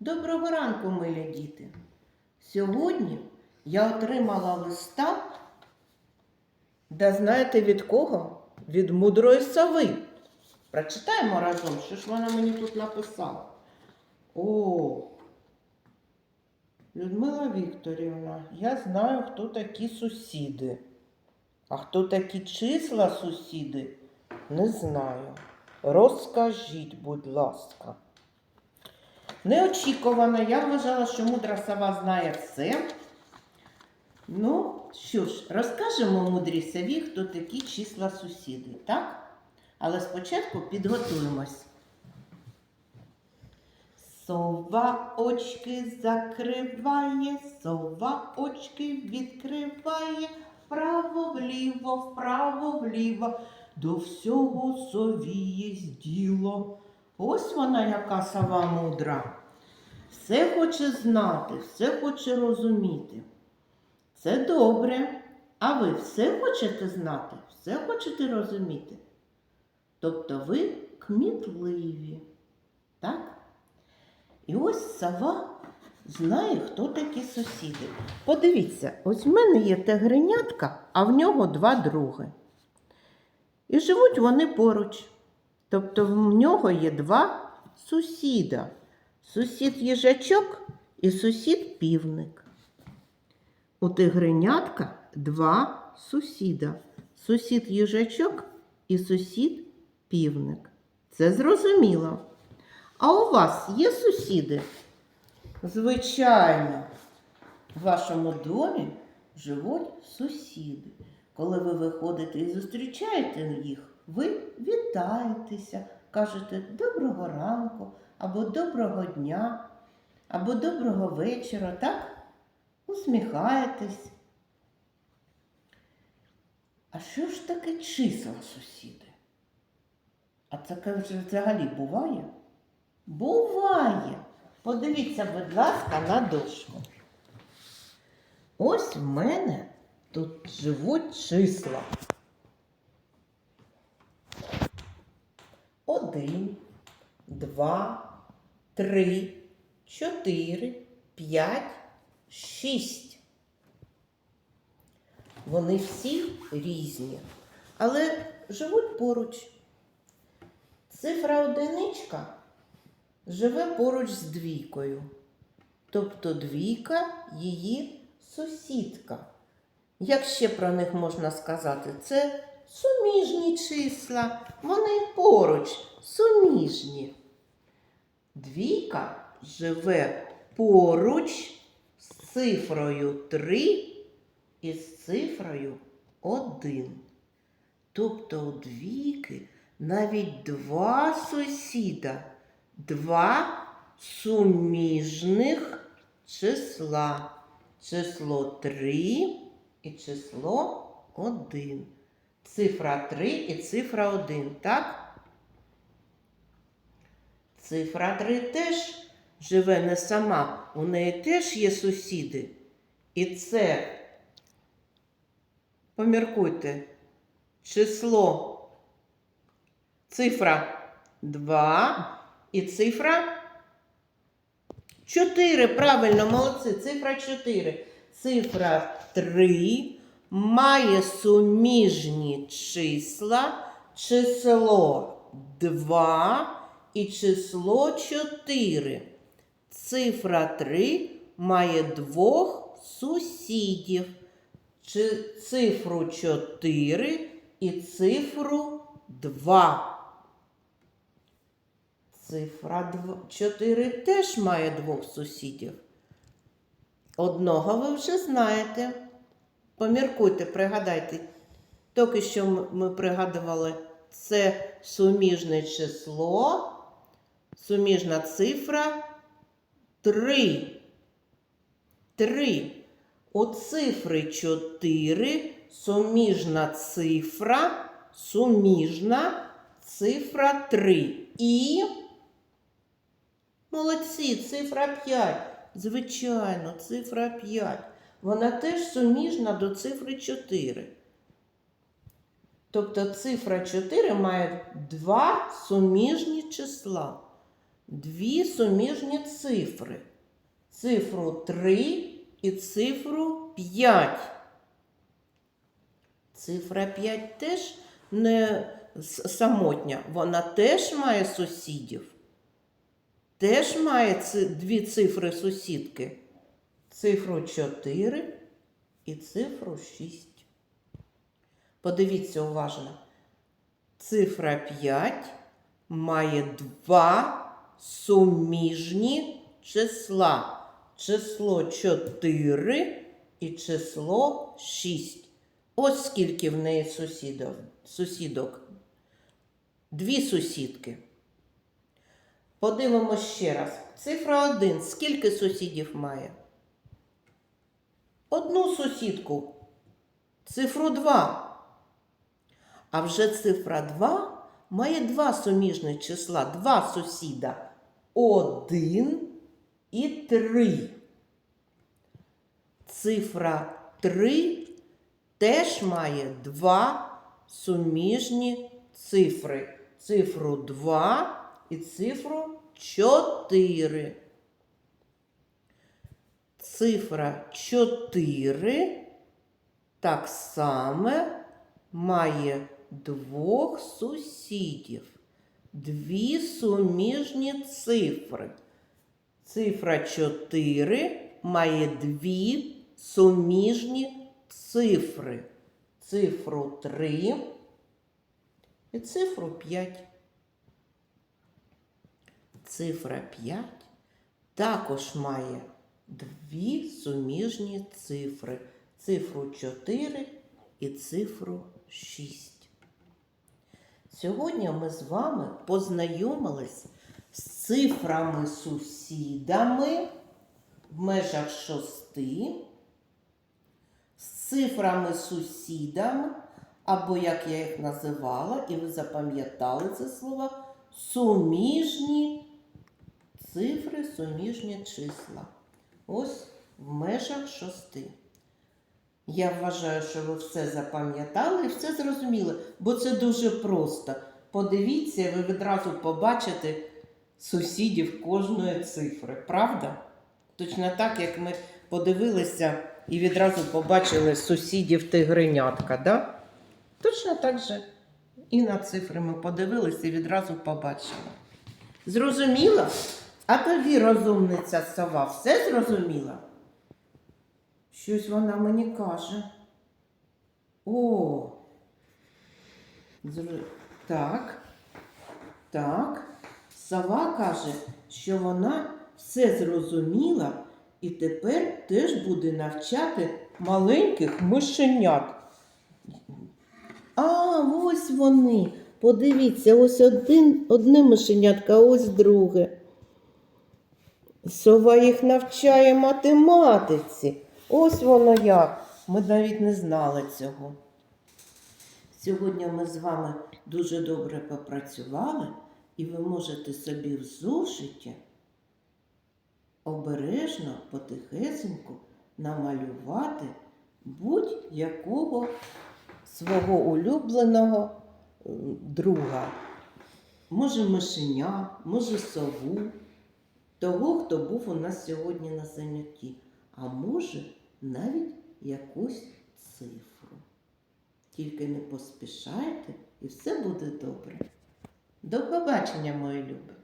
Доброго ранку, милі діти. Сьогодні я отримала листа, да знаєте від кого? Від мудрої сови. Прочитаємо разом, що ж вона мені тут написала. О, Людмила Вікторівна, я знаю, хто такі сусіди. А хто такі числа сусіди, не знаю. Розкажіть, будь ласка. Неочікувано, я вважала, що мудра сова знає все. Ну, що ж, розкажемо мудрій сові, хто такі числа сусіди, так? Але спочатку підготуємось. Сова очки закриває, сова очки відкриває, вправо вліво, вправо вліво, до всього сові є діло. Ось вона, яка сова мудра. Все хоче знати, все хоче розуміти. Це добре. А ви все хочете знати, все хочете розуміти? Тобто ви кмітливі. Так? І ось сова знає, хто такі сусіди. Подивіться, ось в мене є тигренятка, а в нього два други. І живуть вони поруч. Тобто в нього є два сусіда. Сусід їжачок і сусід півник. У тигренятка два сусіда. Сусід їжачок і сусід півник. Це зрозуміло. А у вас є сусіди? Звичайно, в вашому домі живуть сусіди. Коли ви виходите і зустрічаєте їх, ви вітаєтеся, кажете доброго ранку, або доброго дня, або доброго вечора, так? Усміхаєтесь. А що ж таке числа сусіди? А це взагалі буває? Буває. Подивіться, будь ласка, на дошку. Ось в мене тут живуть числа. Один, два, три, чотири, п'ять, шість. Вони всі різні, але живуть поруч. Цифра одиничка живе поруч з двійкою. Тобто двійка її сусідка. Як ще про них можна сказати? Це суміжні числа. Вони поруч, суміжні. Двійка живе поруч з цифрою 3 і з цифрою 1. Тобто у двійки навіть два сусіда, два суміжних числа. Число 3 і число 1. Цифра 3 і цифра 1, так? Цифра 3 теж живе не сама, у неї теж є сусіди. І це, поміркуйте, число, цифра 2 і цифра 4. Правильно, молодці, цифра 4. Цифра 3 має суміжні числа, число 2 і число 4. Цифра 3 має двох сусідів. Цифру 4 і цифру 2. Цифра 4 теж має двох сусідів. Одного ви вже знаєте. Поміркуйте, пригадайте. Тільки що ми пригадували, це суміжне число, суміжна цифра 3. 3. У цифри 4 суміжна цифра, суміжна цифра 3. І молодці, цифра 5. Звичайно, цифра 5. Вона теж суміжна до цифри 4. Тобто цифра 4 має два суміжні числа. Дві суміжні цифри. Цифру 3 і цифру 5. Цифра 5 теж не самотня, вона теж має сусідів. Теж має дві цифри сусідки. Цифру 4 і цифру 6. Подивіться уважно. Цифра 5 має два суміжні числа. Число 4 і число 6. Ось скільки в неї сусідок. сусідок. Дві сусідки. Подивимось ще раз. Цифра 1. Скільки сусідів має? Одну сусідку. Цифру 2. А вже цифра 2 має два суміжних числа, два сусіда. 1 і 3. Цифра 3 теж має два суміжні цифри. Цифру 2 і цифру 4. Цифра 4 так само має двох сусідів. Дві суміжні цифри. Цифра 4 має дві суміжні цифри. Цифру 3 і цифру 5. Цифра 5 також має дві суміжні цифри. Цифру 4 і цифру 6. Сьогодні ми з вами познайомились з цифрами сусідами в межах шости, з цифрами сусідами, або, як я їх називала, і ви запам'ятали це слово, суміжні цифри, суміжні числа. Ось в межах шости. Я вважаю, що ви все запам'ятали і все зрозуміли, бо це дуже просто. Подивіться, ви відразу побачите сусідів кожної цифри, правда? Точно так, як ми подивилися і відразу побачили сусідів тигренятка, да? Точно так же і на цифри ми подивилися і відразу побачили. Зрозуміло? А тобі розумниця сова все зрозуміла? Щось вона мені каже. О. Так. Так. Сова каже, що вона все зрозуміла і тепер теж буде навчати маленьких мишенят. А, ось вони. Подивіться, ось один, одне мишенятка, а ось друге. Сова їх навчає математиці. Ось воно як. Ми навіть не знали цього. Сьогодні ми з вами дуже добре попрацювали, і ви можете собі в зошиті обережно, потихесеньку намалювати будь-якого свого улюбленого друга. Може, мишеня, може сову, того, хто був у нас сьогодні на занятті, а може навіть якусь цифру. Тільки не поспішайте і все буде добре. До побачення, мої любі!